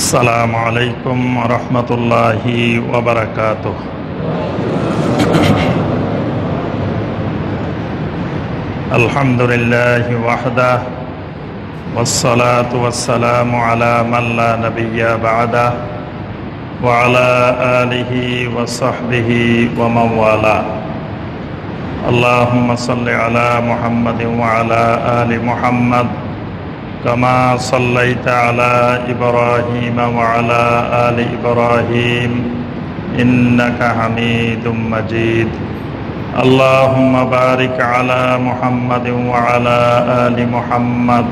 السلام عليكم ورحمة الله وبركاته. الحمد لله وحده والصلاة والسلام على من لا نبي بعده وعلى آله وصحبه ومن والاه. اللهم صل على محمد وعلى آل محمد كما صليت على إبراهيم وعلى آل إبراهيم إنك حميد مجيد اللهم بارك على محمد وعلى آل محمد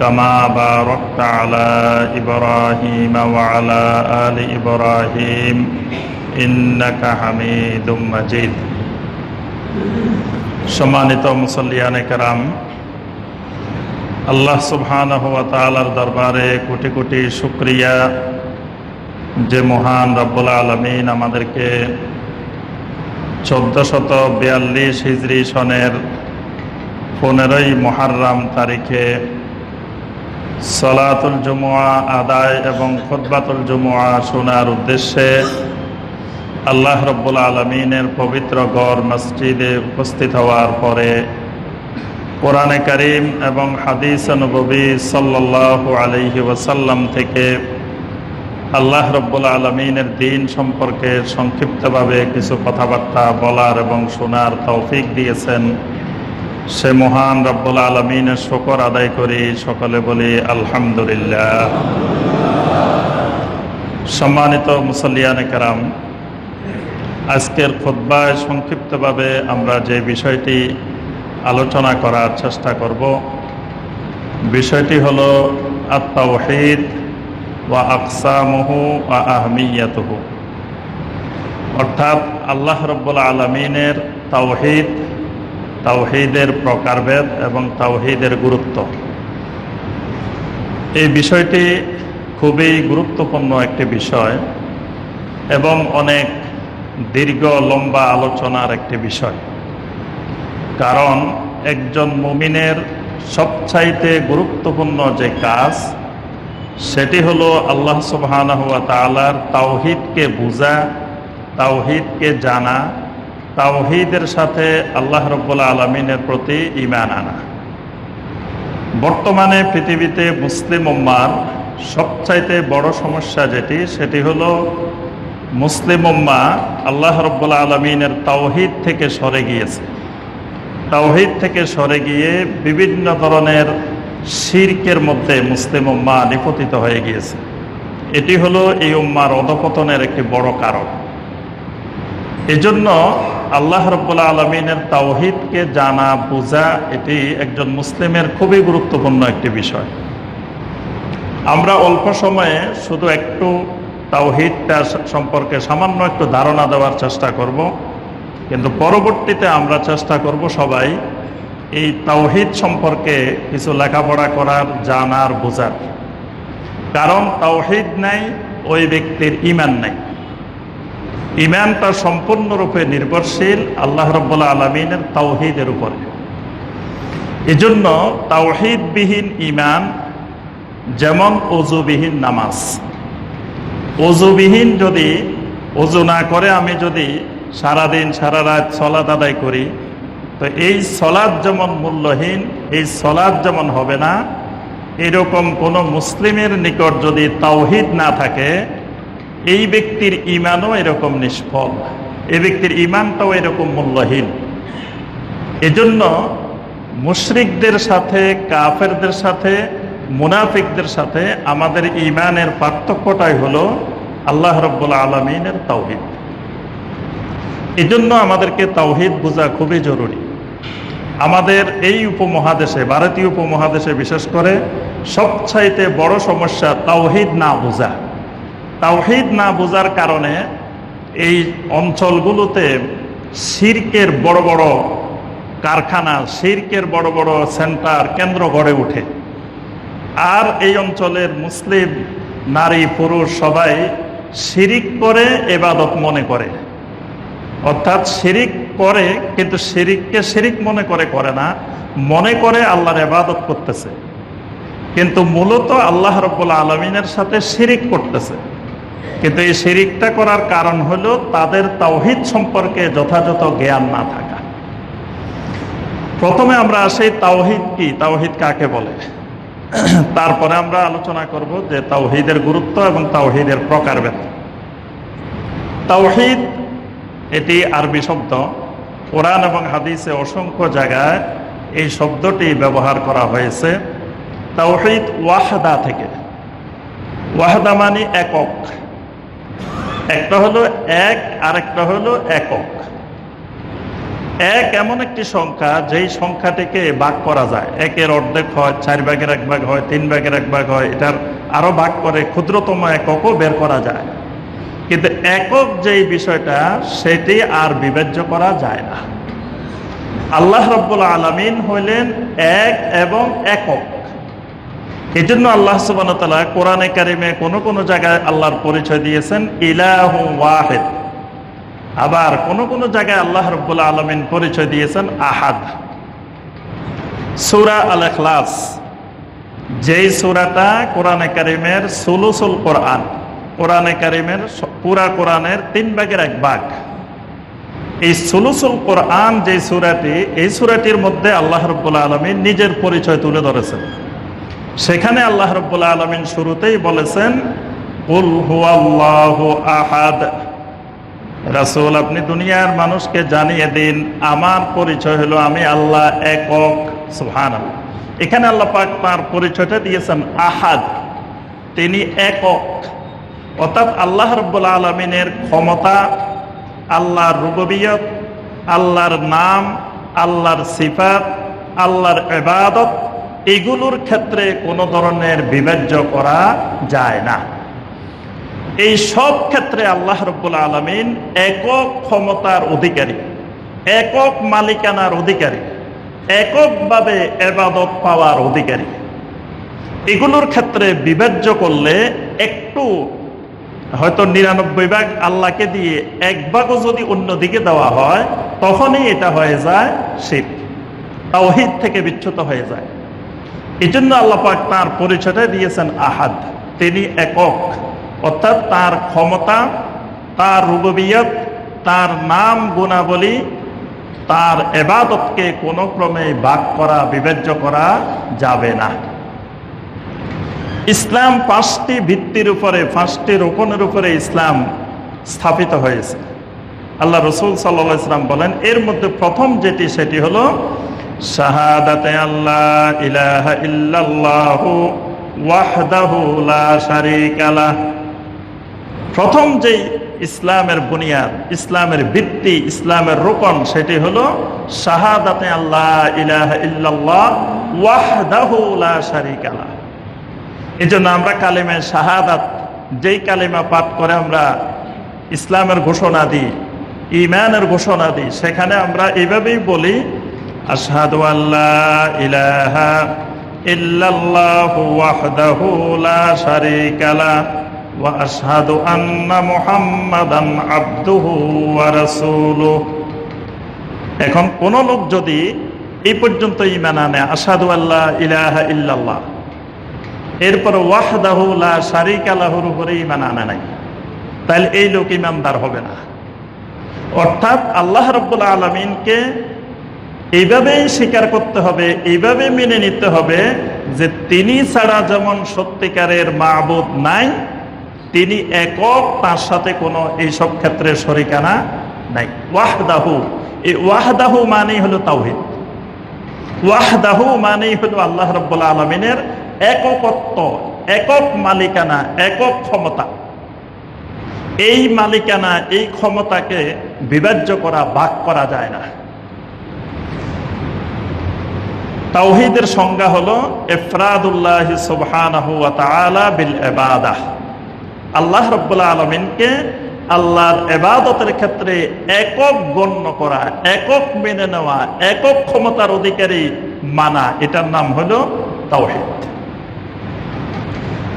كما باركت على إبراهيم وعلى آل إبراهيم إنك حميد مجيد সম্মানিত মুসল্লিয়ানে কেরাম আল্লাহ সুবহানাহ ওয়া তাআলার দরবারে কোটি কোটি শুক্রিয়া। যে মহান রব্বুল আলমিন আমাদেরকে চোদ্দশত বিয়াল্লিশ হিজরি সনের পনেরোই মহারম তারিখে সলাতুল জুমুয়া আদায় এবং খুতবাতুল জুমুয়া শোনার উদ্দেশ্যে আল্লাহ রব্বুল আলমিনের পবিত্র গড় মসজিদে উপস্থিত হওয়ার পরে কোরআনে করিম এবং হাদিস নবী সাল্লাহ আলহি ওয়াসাল্লাম থেকে আল্লাহ রব্বুল আলমিনের দিন সম্পর্কে সংক্ষিপ্তভাবে কিছু কথাবার্তা বলার এবং শোনার তৌফিক দিয়েছেন। সে মহান রব্বুল আলমিনের শকর আদায় করি, সকলে বলি আলহামদুলিল্লাহ। সম্মানিত মুসল্লিয়ান কারাম, আজকের খোদ্বায় সংক্ষিপ্তভাবে আমরা যে বিষয়টি আলোচনা করার চেষ্টা করব। বিষয়টি হল হলো আত্মাওহিদ ওয়া আকসামহু ওয়া আহমিয়াতহু। অর্থাৎ আল্লাহ রব্বুল আলমিনের তাওহিদ, তাওহিদের প্রকারভেদ এবং তাওহিদের গুরুত্ব। এই বিষয়টি খুবই গুরুত্বপূর্ণ একটি বিষয় এবং অনেক দীর্ঘ, লম্বা আলোচনার একটি বিষয়। কারণ একজন মুমিনের সবচাইতে গুরুত্বপূর্ণ যে কাজ, সেটি হলো আল্লাহ সুবহানাহু ওয়া তাআলার তাওহিদকে বোঝা, তাওহিদকে জানা, তাওহিদের সাথে আল্লাহ রব্বুল আলমিনের প্রতি ইমান আনা। বর্তমানে পৃথিবীতে মুসলিম উম্মার সবচাইতে বড় সমস্যা যেটি, সেটি হলো মুসলিম উম্মা আল্লাহ রব্বুল আলমিনের তাওহিদ থেকে সরে গিয়েছে। তাওহিদ থেকে সরে গিয়ে বিভিন্ন ধরনের শির্কের মধ্যে মুসলিম উম্মা নিপতিত হয়ে গিয়েছে। এটি হলো এই উম্মার অধপতনের একটি বড় কারণ। এজন্য আল্লাহ রব্বুল্লা আলমিনের তাওহিদকে জানা, বোঝা এটি একজন মুসলিমের খুবই গুরুত্বপূর্ণ একটি বিষয়। আমরা অল্প সময়ে শুধু একটু তাওহিদটা সম্পর্কে সামান্য একটু ধারণা দেওয়ার চেষ্টা করব। কিন্তু পরবর্তীতে আমরা চেষ্টা করব সবাই এই তাওহিদ সম্পর্কে কিছু লেখাপড়া করার, জানার, বোঝার। কারণ তাওহিদ নাই, ওই ব্যক্তির ইমান নাই। ইমানটা সম্পূর্ণরূপে নির্ভরশীল, আল্লাহ রব্বুল্লা আলমিনের তাওহিদের উপরে। এজন্য তাওহিদবিহীন ইমান যেমন অজুবিহীন নামাজ। অজুবিহীন যদি অজু না করে আমি যদি সারাদিন, সারা রাত সলাদ আদায় করি। তো এই সলাদ যেমন মূল্যহীন, এই সলাদ যেমন হবে না, এরকম কোনো মুসলিমের নিকট যদি তাওহিদ না থাকে, এই ব্যক্তির ইমানও এরকম নিষ্ফল। এই ব্যক্তির ইমানটাও এরকম মূল্যহীন। এজন্য মুশরিকদের সাথে, কাফেরদের সাথে, মুনাফিকদের সাথে আমাদের ইমানের পার্থক্যটাই হলো আল্লাহ রব্বুল আলমিনের তাওহিদ। এজন্য আমাদেরকে তাওহিদ বোঝা খুবই জরুরি। আমাদের এই উপমহাদেশে, ভারতীয় উপমহাদেশে বিশেষ করে সবচাইতে বড় সমস্যা তাওহিদ না বোঝা। তাওহিদ না বোঝার কারণে এই অঞ্চলগুলোতে শির্কের বড় বড় কারখানা, শির্কের বড় বড় সেন্টার কেন্দ্র গড়ে ওঠে। আর এই অঞ্চলের মুসলিম নারী পুরুষ সবাই শিরিক করে, এবাদত মনে করে। অর্থাৎ শিরিক করে, কিন্তু শিরিককে শিরিক মনে করে করে না। মনে করে আল্লাহর এবাদত করতেছে। কিন্তু মূলত আল্লাহ রব্বুল আলমিনের সাথে শিরিক করতেছে। কিন্তু এই শিরিকটা করার কারণ হলো তাদের তাওহিদ সম্পর্কে যথাযথ জ্ঞান না থাকা। প্রথমে আমরা আসি তাওহিদ কি? তাওহিদ কাকে বলে? তারপরে আমরা আলোচনা করব যে তাওহিদের গুরুত্ব এবং তাওহিদের প্রকার প্রকারভেদ। তাওহিদ এটি আরবি শব্দ। কোরআন এবং হাদিসে অসংখ্য জায়গায় এই শব্দটি ব্যবহার করা হয়েছে। তাওহিদ ওয়াহদা থেকে। ওয়াহদা মানে একক। একটা হলো এক, আরেকটা হলো একক। এক এমন একটি সংখ্যা, যেই সংখ্যাটিকে ভাগ করা যায়। একের অর্ধেক হয়, চার ভাগের এক ভাগ হয়, তিন ভাগের এক ভাগ হয়, এটার আরও ভাগ করে ক্ষুদ্রতম এককও বের করা যায়। কিন্তু একক যেই বিষয়টা, সেটি আর বিবেচ্য করা যায় না। আল্লাহ রব্বুল আলমিন হইলেন এক এবং একক। এই জন্য আল্লাহ সুবান কোরআনে কারিমে কোনো কোনো জায়গায় আল্লাহর পরিচয় দিয়েছেন, ইলাহ ওয়াহেদ। আবার কোন কোন জায়গায় আল্লাহ রব্বুল আলমিন পরিচয় দিয়েছেন, আহাদ। সুরা আল এখলাস যেই সুরাটা কোরআনে কারিমের সুলুসুল কোরআন কোরআনে কারিমের পুরা কোরআনের তিন ভাগের এক ভাগ। এই সুলুসুল কোরআন যে সুরাটি, এই সুরাটির মধ্যে আল্লাহ রব্বুল আলমিন নিজের পরিচয় তুলে ধরেছেন। সেখানে আল্লাহ রব্বুল আলমিন শুরুতেই বলেছেন আহাদ। রাসূল, আপনি দুনিয়ার মানুষকে জানিয়ে দিন, আমার পরিচয় হলো আমি আল্লাহ একক। সুহান এখানে আল্লাহ পাক তার পরিচয়টা দিয়েছেন আহাদ। তিনি একক। অর্থাৎ আল্লাহ রব্বুল আলমিনের ক্ষমতা, আল্লাহর রুববিয়ত, আল্লাহর নাম, আল্লাহর সিফাত, আল্লাহর এবাদত এগুলোর ক্ষেত্রে কোনো ধরনের বিবেচ্য করা যায় না। এই সব ক্ষেত্রে আল্লাহ রব্বুল আলমিন একক ক্ষমতার অধিকারী, একক মালিকানার অধিকারী, এককভাবে এবাদত পাওয়ার অধিকারী। এগুলোর ক্ষেত্রে বিবেচ্য করলে একটু হয়তো নিরানব্বই ভাগ আল্লাহকে দিয়ে এক ভাগও যদি অন্যদিকে দেওয়া হয়, তখনই এটা হয়ে যায় শিব তাওহিদ থেকে বিচ্যুত হয়ে যায়। এই জন্য আল্লাহ পাক তার পরিচয়টা দিয়েছেন আহাদ। তিনি একক। অর্থাৎ তার ক্ষমতা, তার রুববিয়ত, তার নাম গুণাবলী, তার এবাদতকে কোনো ক্রমে বাক করা বিবেচ্য করা যাবে না। ইসলাম পাঁচটি ভিত্তির উপরে, পাঁচটি রোপণের উপরে ইসলাম স্থাপিত হয়েছে। আল্লাহ রসুল সাল্লা ইসলাম বলেন, এর মধ্যে প্রথম যেটি, সেটি হলো, শাহাদাতে আল্লাহ ইলাহা লা প্রথম যেই ইসলামের বুনিয়াদ, ইসলামের ভিত্তি, ইসলামের রোপণ, সেটি হলো, শাহাদাতে আল্লাহ ইলাহা ইল্লাল্লাহ ওয়াহদাহু লা শারীকা লাহ এই জন্য আমরা কালিমে শাহাদাত, যেই কালেমা পাঠ করে আমরা ইসলামের ঘোষণা দিই ইমানের ঘোষণা দিই, সেখানে আমরা এইভাবেই বলি ইলাহা ইল্লাল্লাহু এখন কোন লোক যদি এই পর্যন্ত ইমান আনে, আশহাদু আল্লাহ ইলাহা ইল্লাল্লাহ এরপর ওয়াহদাহু লা শারিকা লাহুর উপরে ঈমান আনে নাই। তাহলে এই লোক ইমানদার হবে না। অর্থাৎ আল্লাহ রব্বুল আলমিনকে এইভাবেই স্বীকার করতে হবে এইভাবে মেনে নিতে হবে যে তিনি ছাড়া যেমন সত্যিকারের মাহবুদ নাই, তিনি একক তার সাথে কোনো এইসব ক্ষেত্রে শরিকানা নাই। ওয়াহদাহু, এই ওয়াহদাহু মানেই হলো তাওহিদ। ওয়াহদাহু মানেই হলো আল্লাহ রব্বুল আলমিনের এককত্ব একক মালিকানা, একক ক্ষমতা। এই মালিকানা, এই ক্ষমতাকে বিভাজ্য করা বাক করা যায় না। তাওহিদের সংজ্ঞা হলো, এফরাদুল্লাহ সুবহানাহু ওয়া তাআলা বিল ইবাদাহ। আল্লাহ রাব্বুল আলামিনকে আল্লাহর এবাদতের ক্ষেত্রে একক গণ্য করা, একক মেনে নেওয়া, একক ক্ষমতার অধিকারী মানা, এটার নাম হলো তাওহিদ।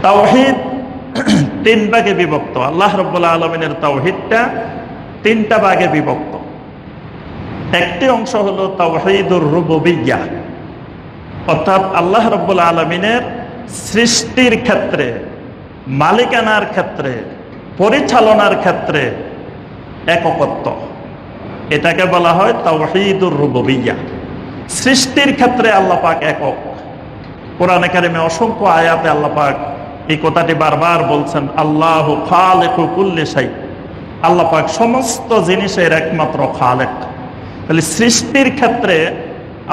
তাওহিদ তিন ভাগে বিভক্ত। আল্লাহ রব্বুল্লাহ আলমিনের তাওহিদটা তিনটা ভাগে বিভক্ত। একটি অংশ হলো তাওহিদুর রুববিয়া অর্থাৎ আল্লাহ রব্বুল আলমিনের সৃষ্টির ক্ষেত্রে, মালিকানার ক্ষেত্রে, পরিচালনার ক্ষেত্রে এককত্ব। এটাকে বলা হয় তাওহীদুর রুববিয়্যা। সৃষ্টির ক্ষেত্রে আল্লাহ পাক একক। কোরআনে একাডেমি অসংখ্য আয়াতে আল্লাহ পাক এই কথাটি বারবার বলছেন, আল্লাহ খালেকু কুল্লি শাই আল্লাহ পাক সমস্ত জিনিসের একমাত্র খালেক। তাহলে সৃষ্টির ক্ষেত্রে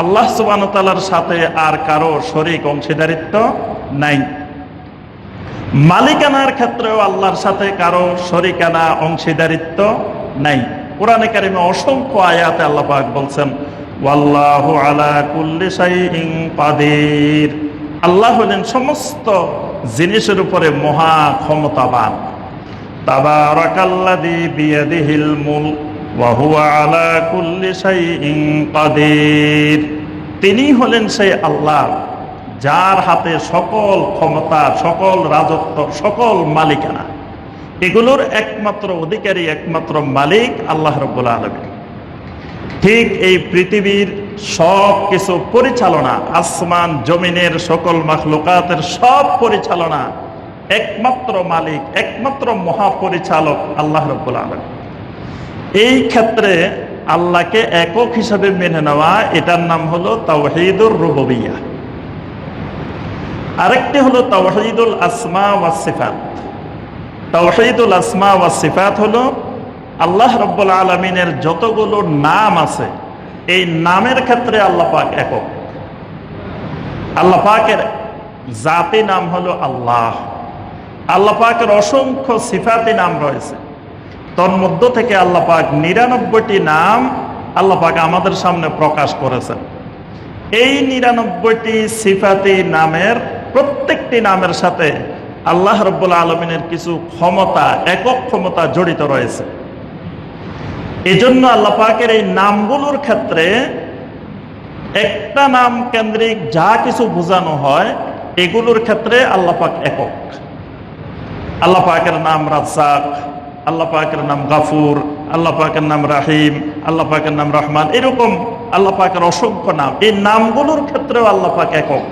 আল্লাহ সুবানতালার সাথে আর কারও শরিক অংশীদারিত্ব নাই। মালিকানার ক্ষেত্রেও আল্লাহর সাথে কারও শরিকানা অংশীদারিত্ব নাই। কোরআনে কারিমে অসংখ্য আয়াতে আল্লাহ পাক বলছেন, ওয়াল্লাহু আলা আল্লাহ হলেন সমস্ত জিনিসের উপরে মহা ক্ষমতাবান। তিনি হলেন সেই আল্লাহ যার হাতে সকল ক্ষমতা, সকল রাজত্ব, সকল মালিকানা। এগুলোর একমাত্র অধিকারী, একমাত্র মালিক আল্লাহ রব্বুল আলমী ঠিক এই পৃথিবীর সব কিছু পরিচালনা, আসমান, জমিনের সকল মাখলুকাতের সব পরিচালনা। একমাত্র মালিক, একমাত্র মহাপরিচালক আল্লাহ রব্বুল আলম এই ক্ষেত্রে আল্লাহকে একক হিসাবে মেনে নেওয়া, এটার নাম হলো তাওহিদুর রুবিয়া আরেকটি হলো তাওহিদুল আসমা ওয়া সিফাত। তাওহিদুল আসমা ওয়া সিফাত হলো আল্লাহ রব্বুল আলমিনের যতগুলো নাম আছে এই নামের ক্ষেত্রে আল্লাহ পাক একক। আল্লাহ পাকের জাতি নাম হলো আল্লাহ। আল্লাহ পাকের অসংখ্য সিফাতি নাম রয়েছে। তন্মধ্য থেকে আল্লাহ পাক নিরানব্বইটি নাম আল্লাহ পাক আমাদের সামনে প্রকাশ করেছেন। এই নিরানব্বইটি সিফাতি নামের প্রত্যেকটি নামের সাথে আল্লাহ রব্বুল আলমিনের কিছু ক্ষমতা, একক ক্ষমতা জড়িত রয়েছে। এই জন্য আল্লাহ পাকের এই নামগুলোর ক্ষেত্রে একটা নাম কেন্দ্রিক যা কিছু বোঝানো হয়, এগুলোর ক্ষেত্রে আল্লাহ পাক একক। আল্লাহ পাকের নাম রাজ্জাক, আল্লাহ পাকের নাম গাফুর, আল্লাহ পাকের নাম রাহিম, আল্লাহ পাকের নাম রহমান, এরকম আল্লাহ পাকের অসংখ্য নাম। এই নামগুলোর ক্ষেত্রেও আল্লাহ পাক একক।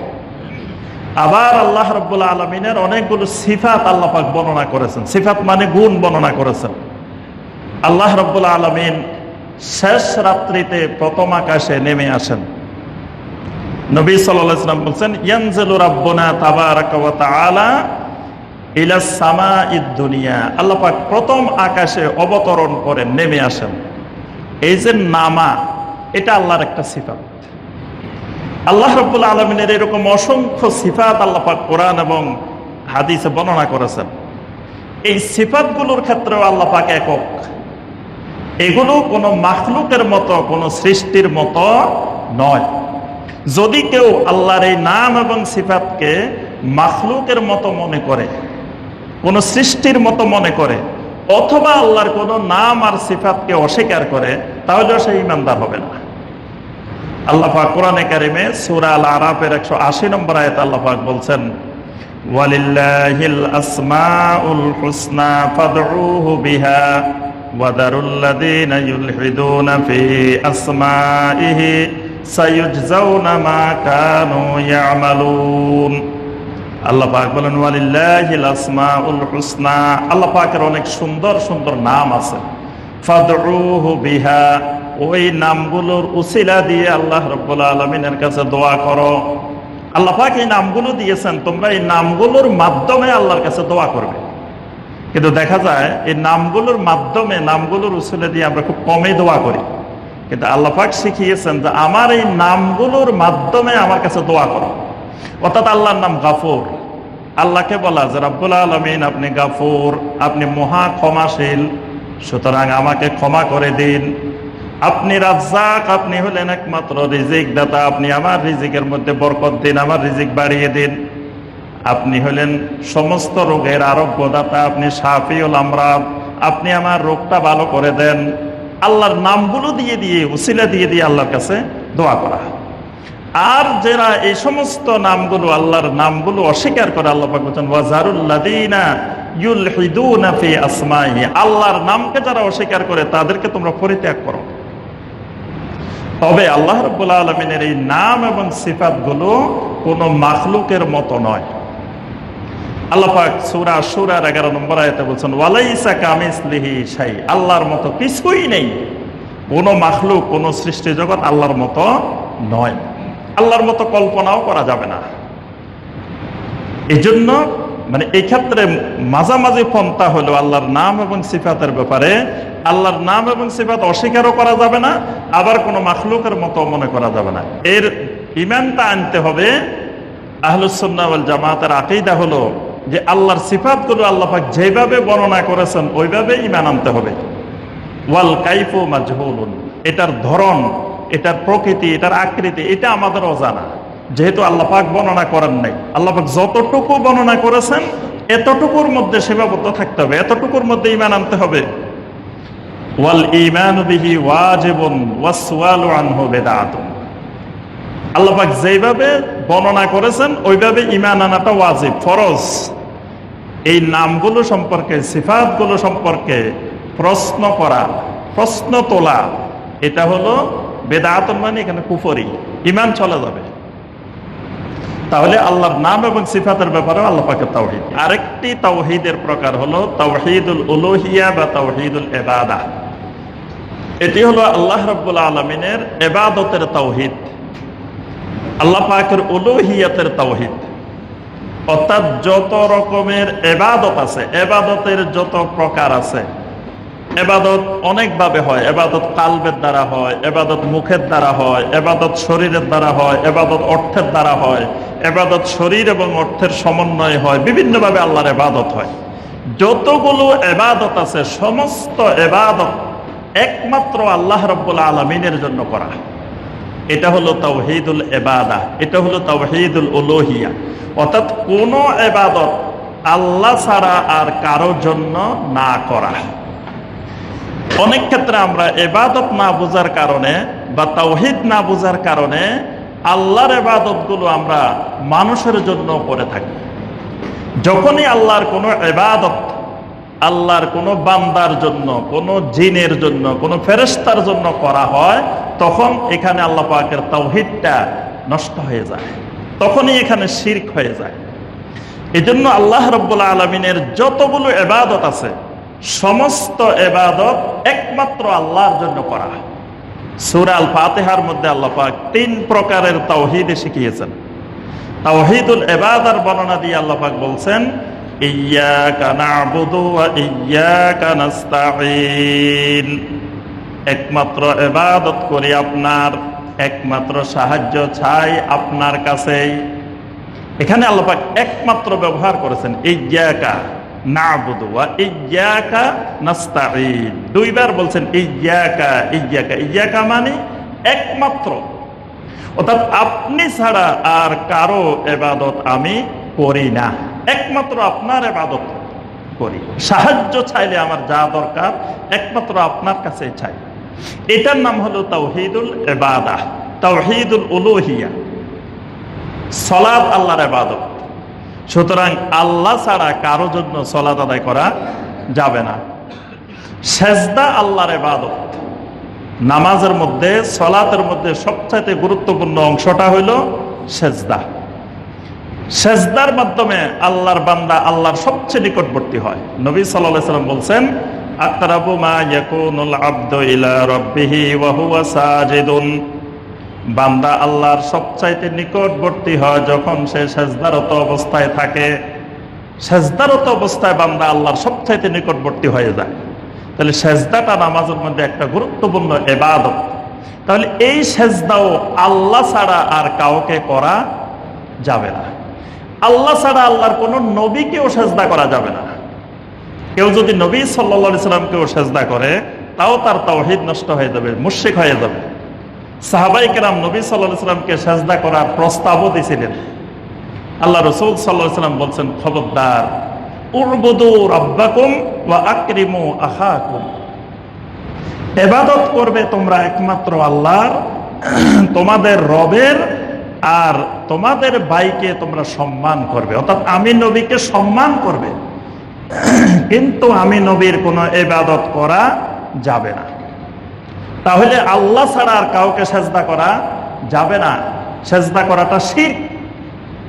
আবার আল্লাহ রব্বুল্লাহ আলমিনের অনেকগুলো সিফাত আল্লাহ পাক বর্ণনা করেছেন। সিফাত মানে গুণ বর্ণনা করেছেন। আল্লাহ রব্বুল্লাহ আলমিন শেষ রাত্রিতে প্রথম আকাশে নেমে আসেন। নবী সাল্লাম বলছেন, ইয়ানজেলু রাব্বনা তাবারাকা ওয়া তাআলা ইলা সামা দুনিয়া। আল্লাহ প্রথম আকাশে অবতরণ করে নেমে আসেন। এই যে নামা, এটা আল্লাহর একটা সিফাত। আল্লাহ রব্বুল আলমিনের এরকম অসংখ্য সিফাত আল্লাহ পাক কোরআন এবং হাদিসে বর্ণনা করেছেন। এই সিফাতগুলোর ক্ষেত্রেও আল্লাহ পাক একক। এগুলো কোনো মাখলুকের মতো, কোনো সৃষ্টির মতো নয়। যদি কেউ আল্লাহর এই নাম এবং সিফাতকে মাখলুকের মতো মনে করে, কোনো সৃষ্টির মতো মনে করে, অথবা আল্লাহর কোনো নাম আর সিফাতকে অস্বীকার করে, তাহলে সে ইমানদার হবে না। আল্লাহ পাক কোরআনে কারিমে সূরা আল আরাফের 180 নম্বর আয়ত আল্লাহ পাক বলছেন, ওয়ালিল্লাহিল আসমাউল হুসনা ফাদউহু বিহা। ওয়াদারুল লাযিনা ইউলহিদুনা ফি আসমাইহি সায়ুজজাউনা মা কানু ইয়ামালুন। আল্লাহ পাক বলেন, ওয়ালিল্লাহিল আসমাউল হুসনা। আল্লাহ পাকের অনেক সুন্দর সুন্দর নাম আছে। ফাদউহু বিহা। ওই নামগুলোর উসিলা দিয়ে আল্লাহ রব্বুল আলমিনের কাছে দোয়া করো। আল্লাহ পাক এই নামগুলো দিয়েছেন, তোমরা এই নামগুলোর মাধ্যমে আল্লাহর কাছে দোয়া করবে। কিন্তু দেখা যায়, এই নামগুলোর মাধ্যমে, নামগুলোর উসিলা দিয়ে আমরা খুব কমে দোয়া করি। কিন্তু আল্লাহ পাক শিখিয়েছেন যে আমার এই নামগুলোর মাধ্যমে আমার কাছে দোয়া করো। অর্থাৎ আল্লাহর নাম গাফুর। আল্লাহকে বলা যে রব্বুল আলমিন, আপনি গাফুর, আপনি মহা ক্ষমাশীল, সুতরাং আমাকে ক্ষমা করে দিন। আপনি রাজ্জাক, আপনি হলেন একমাত্র রিজিক দাতা আপনি আমার রিজিকের মধ্যে বরকত দিন, আমার রিজিক বাড়িয়ে দিন। আপনি হলেন সমস্ত রোগের আরোগ্যদাতা, আপনি সাফিউল আমরাদ, আপনি আমার রোগটা ভালো করে দেন। আল্লাহর নামগুলো দিয়ে দিয়ে, উসিলা দিয়ে দিয়ে আল্লাহর কাছে দোয়া করা। আর যারা এই সমস্ত নামগুলো, আল্লাহর নামগুলো অস্বীকার করে, আল্লাহ বলছেন আল্লাহর নামকে যারা অস্বীকার করে, তাদেরকে তোমরা পরিত্যাগ করো। তবে আল্লাহ রব্বুল আলমিনের এই নাম এবং সিফাতগুলো কোনো মাখলুকের মতো নয়। আল্লাহ পাক সূরা সূরার 11 নম্বর বলছেন, ওয়ালাইসা আল্লাহর মতো কিছুই নেই। কোনো সৃষ্টি জগৎ আল্লাহর মতো নয়। আল্লাহর মতো কল্পনাও করা যাবে না। মানে এই ক্ষেত্রে মাঝামাঝি পন্থা হলো আল্লাহর নাম এবং সিফাতের ব্যাপারে আল্লাহর নাম এবং সিফাত অস্বীকারও করা যাবে না, আবার কোনো মাখলুকের মতো মনে করা যাবে না। এর ইমানটা আনতে হবে। আহলুসন্নাওয়াল জামাতের আকিদা হলো যে আল্লাহর সিফাতগুলো আল্লাহ পাক যেভাবে বর্ণনা করেছেন ওইভাবে ইমান আনতে হবে। ওয়াল কাইফু মাজহুলুন, এটার ধরন, এটার প্রকৃতি, এটার আকৃতি, এটা আমাদের অজানা। যেহেতু আল্লাহ পাক বর্ণনা করেন নাই, আল্লাহ পাক যতটুকু বর্ণনা করেছেন, এতটুকুর মধ্যে সেবাবদ্ধ থাকতে হবে, এতটুকুর মধ্যে ইমান আনতে হবে। ওয়াল ইমান বিহি ওয়াজিবুন, ওয়াসওয়ালু আনহু বিদআতুন আল্লাহ পাক যেভাবে বর্ণনা করেছেন, ওইভাবে ইমান আনাটা ওয়াজিব, ফরজ। এই নামগুলো সম্পর্কে, সিফাতগুলো সম্পর্কে প্রশ্ন করা, প্রশ্ন তোলা, এটা হলো বেদাতন মানে এখানে কুফরি ইমান চলে যাবে। তাহলে আল্লাহর নাম এবং সিফাতের ব্যাপারে আল্লাহ পাকের তাওহিদ। আরেকটি তাওহিদের প্রকার হলো তাওহিদুল উলুহিয়া বা তাওহিদুল এবাদা এটি হলো আল্লাহ রাব্বুল আলমিনের এবাদতের তাওহিদ। আল্লাহ পাকের উলুহিয়াতের তাওহিদ। অর্থাৎ যত রকমের এবাদত আছে, এবাদতের যত প্রকার আছে, এবাদত অনেকভাবে হয়। এবাদত কালবের দ্বারা হয়, এবাদত মুখের দ্বারা হয়, এবাদত শরীরের দ্বারা হয়, এবাদত অর্থের দ্বারা হয়, এবাদত শরীর এবং অর্থের সমন্বয় হয়, বিভিন্নভাবে আল্লাহর এবাদত হয়। যতগুলো এবাদত আছে, সমস্ত এবাদত একমাত্র আল্লাহ রব্বুল আলমিনের জন্য করা। এটা হলো তাওহিদুল এবাদা এটা হলো তাওহিদুল উলোহিয়া। অর্থাৎ কোন এবাদত আল্লাহ ছাড়া আর কারও জন্য না করা। অনেক ক্ষেত্রে আমরা এবাদত না বোঝার কারণে বা তাওহিদ না বোঝার কারণে আল্লাহর এবাদতগুলো আমরা মানুষের জন্য করে থাকি। যখনই আল্লাহর কোনো এবাদত আল্লাহর কোনো বান্দার জন্য, কোনো জিনের জন্য, কোনো ফেরেস্তার জন্য করা হয় তখন এখানে আল্লাহ পাকের তাওহিদটা নষ্ট হয়ে যায়। তখনই এখানে শির্ক হয়ে যায়। এজন্য আল্লাহ রব্বুল্লা আলমিনের যতগুলো এবাদত আছে, সমস্ত এবাদত একমাত্র আল্লাহর জন্য করা। সুরাল ফাতেহার মধ্যে আল্লাহ পাক তিন প্রকারের তাওহিদে শিখিয়েছেন। তাওহিদুল এবাদার বর্ণনা দিয়ে আল্লাহ পাক বলছেন ইয়াকা নাবুদু ওয়া ইয়াকা নাস্তাঈন। একমাত্র এবাদত করি আপনার, একমাত্র সাহায্য চাই আপনার কাছেই। এখানে আল্লাহ পাক একমাত্র ব্যবহার করেছেন ইয়াকা নাবুদু ওয়া ইয়াকা নাস্তাঈন। দুইবার বলছেন ইয়াকা ইয়াকা ইয়াকা মানে একমাত্র। অর্থাৎ আপনি ছাড়া আর কারও এবাদত আমি করি না। একমাত্র আপনার এবাদত করি। সাহায্য চাইলে আমার যা দরকার, একমাত্র আপনার কাছে চাই। এটার নাম হলো তাওহিদুল এবাদা তাওহিদুল উলুহিয়া। সলাদ আল্লাহর এবাদত সুতরাং আল্লাহ ছাড়া কারও জন্য সলাদ আদায় করা যাবে না। সেজদা আল্লাহর এবাদত নামাজের মধ্যে, সলাতের মধ্যে সবচাইতে গুরুত্বপূর্ণ অংশটা হইল সেজদা। সেজদার মাধ্যমে আল্লাহর বান্দা আল্লাহর সবচেয়ে নিকটবর্তী হয়। নবী সাল্লাল্লাহু সাল্লাম বলছেন আকরাবু মা ইয়াকুনুল ইলা রাব্বিহি ওয়া বান্দা আল্লাহর সবচাইতে নিকটবর্তী হয় যখন সে সেজদারত অবস্থায় থাকে। সেজদারত অবস্থায় বান্দা আল্লাহর সবচাইতে নিকটবর্তী হয়ে যায়। তাহলে সেজদাটা নামাজের মধ্যে একটা গুরুত্বপূর্ণ এবাদত তাহলে এই সেজদাও আল্লাহ ছাড়া আর কাউকে করা যাবে না। আল্লাহ ছাড়া আল্লাহর কোনো নবীকেও সেজদা করা যাবে না। কেউ যদি নবী সাল্লা সাল্লামকেও সেজদা করে, তাও তার তাওহিদ নষ্ট হয়ে যাবে মুশিক হয়ে যাবে। সাহাবাই কেরাম নবী সাল্লাহ সাল্লামকে সেজদা করার প্রস্তাবও দিয়েছিলেন আল্লাহ রসুল সাল্লাহ সাল্লাম বলছেন, খবরদার উর্বদু রব্বাকুম ওয়া আকরিমু আহাকুম এবাদত করবে তোমরা একমাত্র আল্লাহর, তোমাদের রবের, আর তোমাদের ভাইকে তোমরা সম্মান করবে। অর্থাৎ আমি নবীকে সম্মান করবে। কিন্তু আমি নবীর কোনো এবাদত করা যাবে না। তাহলে আল্লাহ ছাড়া আর কাউকে সেজদা করা যাবে না। সেজদা করাটা শির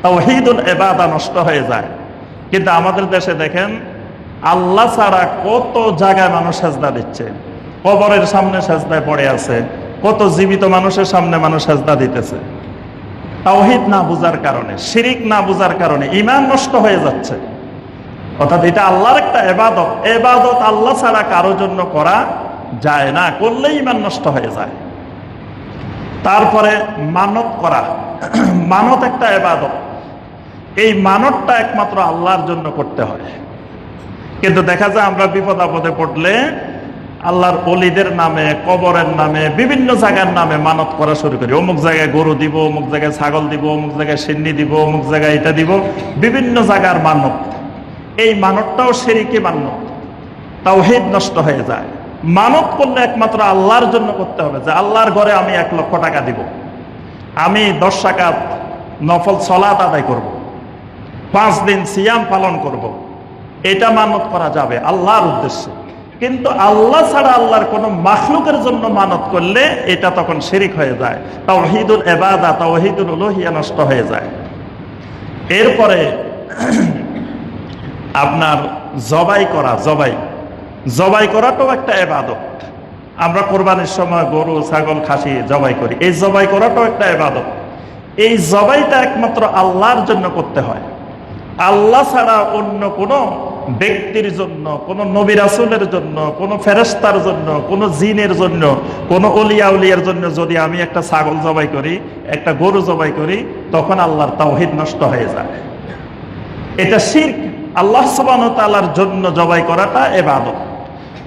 তাওহিদুল এবাদা নষ্ট হয়ে যায়। কিন্তু আমাদের দেশে দেখেন, আল্লাহ ছাড়া কত জায়গায় মানুষ সেজদা দিচ্ছে। কবরের সামনে সেজদায় পড়ে আছে। কত জীবিত মানুষের সামনে মানুষ সেজদা দিতেছে। তাওহিদ না বুঝার কারণে, শিরিক না বুঝার কারণে ইমান নষ্ট হয়ে যাচ্ছে। অর্থাৎ এটা আল্লাহর একটা এবাদত এবাদত আল্লাহ ছাড়া কারোর জন্য করা যায় না, করলেই ইমান নষ্ট হয়ে যায়। তারপরে মানত করা। মানত একটা এবাদত এই মানতটা একমাত্র আল্লাহর জন্য করতে হয়। কিন্তু দেখা যায় আমরা বিপদ আপদে পড়লে আল্লাহর অলিদের নামে, কবরের নামে, বিভিন্ন জায়গার নামে মানত করা শুরু করি। অমুক জায়গায় গরু দিব, অমুক জায়গায় ছাগল দিব, অমুক জায়গায় সিন্নি দিব, অমুক জায়গায় এটা দিব। বিভিন্ন জায়গার মানত। এই মানতটাও সেরিকে মানত তাওহিদ নষ্ট হয়ে যায়। মানত করলে একমাত্র আল্লাহর জন্য করতে হবে যে আল্লাহর ঘরে আমি এক লক্ষ টাকা দিব। আমি দশ টাকা নফল সলাত আদায় করব। পাঁচ দিন সিয়াম পালন করব। এটা মানত করা যাবে আল্লাহর উদ্দেশ্যে। কিন্তু আল্লাহ ছাড়া আল্লাহর কোন মাখলুকের জন্য মানত করলে এটা তখন শিরিক হয়ে যায়। তাওহিদুল এবাদা তাওহিদুল উলুহিয়া নষ্ট হয়ে যায়। এরপরে আপনার জবাই করা, জবাই। জবাই করাটাও একটা এবাদত। আমরা কোরবানির সময় গরু, ছাগল, খাসি জবাই করি। এই জবাই করাটাও একটা এবাদত। এই জবাইটা একমাত্র আল্লাহর জন্য করতে হয়। আল্লাহ ছাড়া অন্য কোনো ব্যক্তির জন্য, কোন নবী রাসুলের জন্য, কোন ফেরেস্তার জন্য, কোন জিনের জন্য, কোন অলিয়া উলিয়ার জন্য যদি আমি একটা ছাগল জবাই করি, একটা গরু জবাই করি, তখন আল্লাহর তাওহিদ নষ্ট হয়ে যায়। এটা শির্ক। আল্লাহ সুবান তালার জন্য জবাই করাটা এবাদত।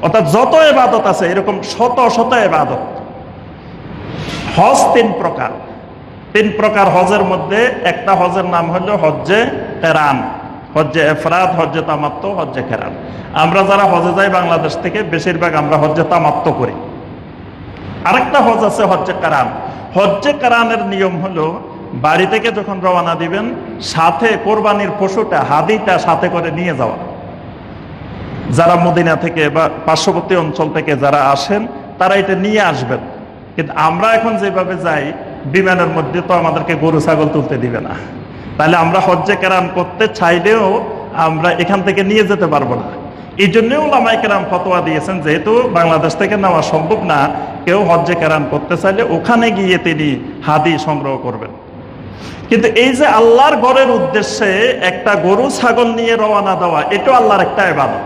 অর্থাৎ যত এবাদত আছে, এরকম শত শত এবাদত। হজ তিন প্রকার। তিন প্রকার হজের মধ্যে একটা হজের নাম হলো হজ্জে কেরান হজ্জে এফরাত, হজ্জে তামাত্ম হজ্জে কেরান আমরা যারা হজে যাই বাংলাদেশ থেকে, বেশিরভাগ আমরা হজ্জে তামাত্ম করি। আরেকটা হজ আছে হজ্জে কারান। হজ্জে কারানের নিয়ম হলো বাড়ি থেকে যখন রওনা দিবেন, সাথে কোরবানির পশুটা, হাদিটা সাথে করে নিয়ে যাওয়া। যারা মদিনা থেকে বা পার্শ্ববর্তী অঞ্চল থেকে যারা আসেন, তারা এটা নিয়ে আসবেন। কিন্তু আমরা এখন যেভাবে যাই, বিমানের মধ্যে তো আমাদেরকে গরু, ছাগল তুলতে দিবে না। তাহলে আমরা হজ্জে কেরাম করতে চাইলেও আমরা এখান থেকে নিয়ে যেতে পারব না। এই জন্যও লামাই কেরাম ফতোয়া দিয়েছেন, যেহেতু বাংলাদেশ থেকে নেওয়া সম্ভব না, কেউ হজ্জে কেরাম করতে চাইলে ওখানে গিয়ে তিনি হাদি সংগ্রহ করবেন। কিন্তু এই যে আল্লাহর ঘরের উদ্দেশ্যে একটা গরু, ছাগল নিয়ে রওনা দেওয়া, এটাও আল্লাহর একটা এবাদত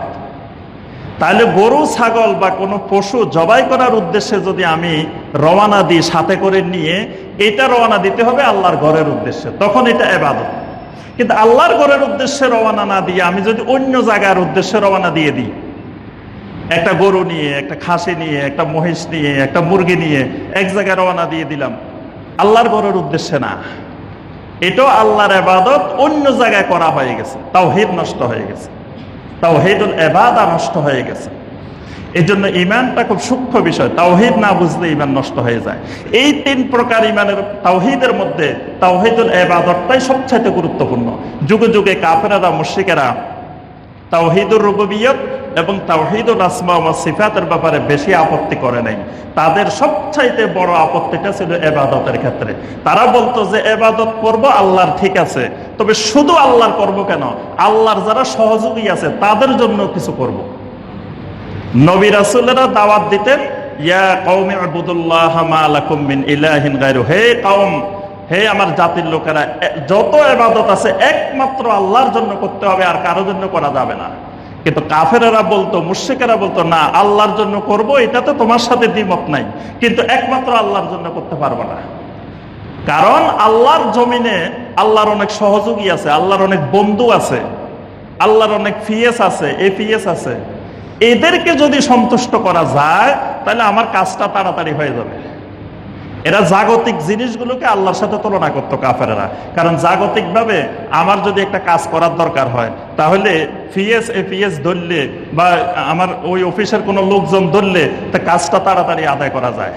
তাহলে গরু, ছাগল বা কোনো পশু জবাই করার উদ্দেশ্যে যদি আমি রওনা দিই, সাথে করে নিয়ে, এটা রওনা দিতে হবে আল্লাহর ঘরের উদ্দেশ্যে। তখন এটা এবাদত কিন্তু আল্লাহর ঘরের উদ্দেশ্যে রওনা না দিয়ে, আমি যদি অন্য জায়গার উদ্দেশ্যে রওনা দিয়ে দিই, একটা গরু নিয়ে, একটা খাসি নিয়ে, একটা মহিষ নিয়ে, একটা মুরগি নিয়ে, এক জায়গায় রওনা দিয়ে দিলাম, আল্লাহর ঘরের উদ্দেশ্যে না। এটাও আল্লাহর এবাদত অন্য জায়গায় করা হয়ে গেছে। তাওহিদ নষ্ট হয়ে গেছে। তাওহিদুল এবাদা নষ্ট হয়ে গেছে। এই জন্য ইমানটা খুব সূক্ষ্ম বিষয়। তাওহিদ না বুঝলে ইমান নষ্ট হয়ে যায়। এই তিন প্রকার ইমানের তাওহিদের মধ্যে তাওহিদুল এবাদতটাই সবচাইতে গুরুত্বপূর্ণ। যুগে যুগে কাফেরা মুশ্রিকেরা তাওহিদুর রুববিয়ত এবং তাওহিদুল আসমা ও সিফাতের ব্যাপারে বেশি আপত্তি করে নাই। তাদের সবচাইতে বড় আপত্তিটা ছিল এবাদতের ক্ষেত্রে। তারা বলতো যে, এবাদত করব, আল্লাহর ঠিক আছে। তবে শুধু আল্লাহর করব কেন? আল্লাহর যারা সহযোগী আছে, তাদের জন্য কিছু করব। নবী রাসুলেরা দাওয়াত দিতেন, ইয়া কওমে আবুদুল্লাহ মা লাকুম মিন ইলাহিন গায়রু। হে কওম হে আমার জাতির লোকেরা যত এবাদত আছে, একমাত্র আল্লাহর জন্য করতে হবে, আর কারও জন্য করা যাবে না। কিন্তু কাফেরেরা বলতো মুর্শিকেরা বলতো, না, আল্লাহর জন্য করব, এটাতে তোমার সাথে দ্বিমত নাই। কিন্তু একমাত্র আল্লাহর জন্য করতে পারব না। কারণ আল্লাহর জমিনে আল্লাহর অনেক সহযোগী আছে, আল্লাহর অনেক বন্ধু আছে, আল্লাহর অনেক ফিএস আছে এপিএস আছে। এদেরকে যদি সন্তুষ্ট করা যায়, তাহলে আমার কাজটা তাড়াতাড়ি হয়ে যাবে। এরা জাগতিক জিনিসগুলোকে আল্লাহর সাথে তুলনা করতো কাফেরা কারণ জাগতিকভাবে আমার যদি একটা কাজ করার দরকার হয়, তাহলে ফিএস এপিএস ধরলে বা আমার ওই অফিসের কোনো লোকজন ধরলে তা কাজটা তাড়াতাড়ি আদায় করা যায়।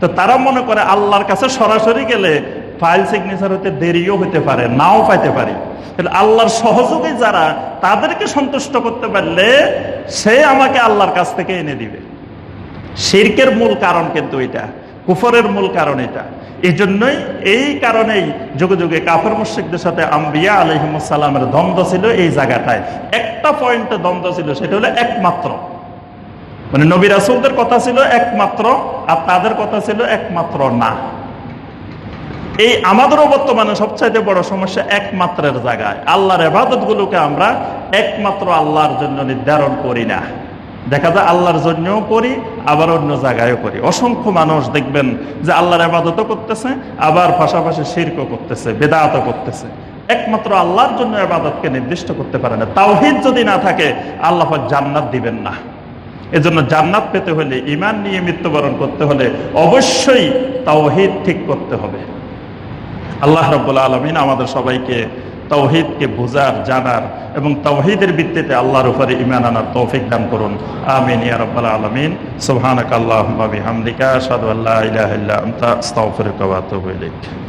তো তারা মনে করে আল্লাহর কাছে সরাসরি গেলে ফাইল সিগনেচার হতে দেরিও হতে পারে, নাও পাইতে পারি। আল্লাহর সহযোগী যারা, তাদেরকে সন্তুষ্ট করতে পারলে সে আমাকে আল্লাহর কাছ থেকে এনে দিবে। শিরকের মূল কারণ কিন্তু এটা। কুফরের মূল কারণ এটা। এই জন্যই এই কারণেই যুগে যুগে কাফের মুশ্রিকদের সাথে আম্বিয়া আলহিমসাল্লামের দ্বন্দ্ব ছিল এই জায়গাটায়। একটা পয়েন্টে দ্বন্দ্ব ছিল, সেটা হলো একমাত্র। মানে নবী রাসুলদের কথা ছিল একমাত্র, আর তাদের কথা ছিল একমাত্র না। এই আমাদেরও বর্তমানে সবচাইতে বড় সমস্যা একমাত্রের জায়গায়। আল্লাহর এবাদত গুলোকে আমরা একমাত্র আল্লাহর জন্য নির্ধারণ করি না। দেখা যায় আল্লাহর জন্যও করি, আবার অন্য জায়গায়ও করি। অসংখ্য মানুষ দেখবেন যে আল্লাহর আবাদতও করতেছে, আবার পাশাপাশি শিরকও করতেছে, বেদাতও করতেছে। একমাত্র আল্লাহর জন্য আবাদতকে নির্দিষ্ট করতে পারে না। তাওহিদ যদি না থাকে, আল্লাহ জান্নাত দিবেন না। এজন্য জান্নাত পেতে হলে ইমান নিয়ে মৃত্যুবরণ করতে হলে অবশ্যই তাওহিদ ঠিক করতে হবে। আল্লাহ রব্বুল আলমিন আমাদের সবাইকে তৌহিদকে বোঝার, জানার এবং তৌহিদের ভিত্তিতে আল্লাহর উপরে ইমান আনার তৌফিক দান করুন। আমিন ইয়ারব্বাল আলমিন। সোহানক আল্লাহ হামদিকা আশহাদু আল্লাহ ইলাহা আন্তা ইলাইক।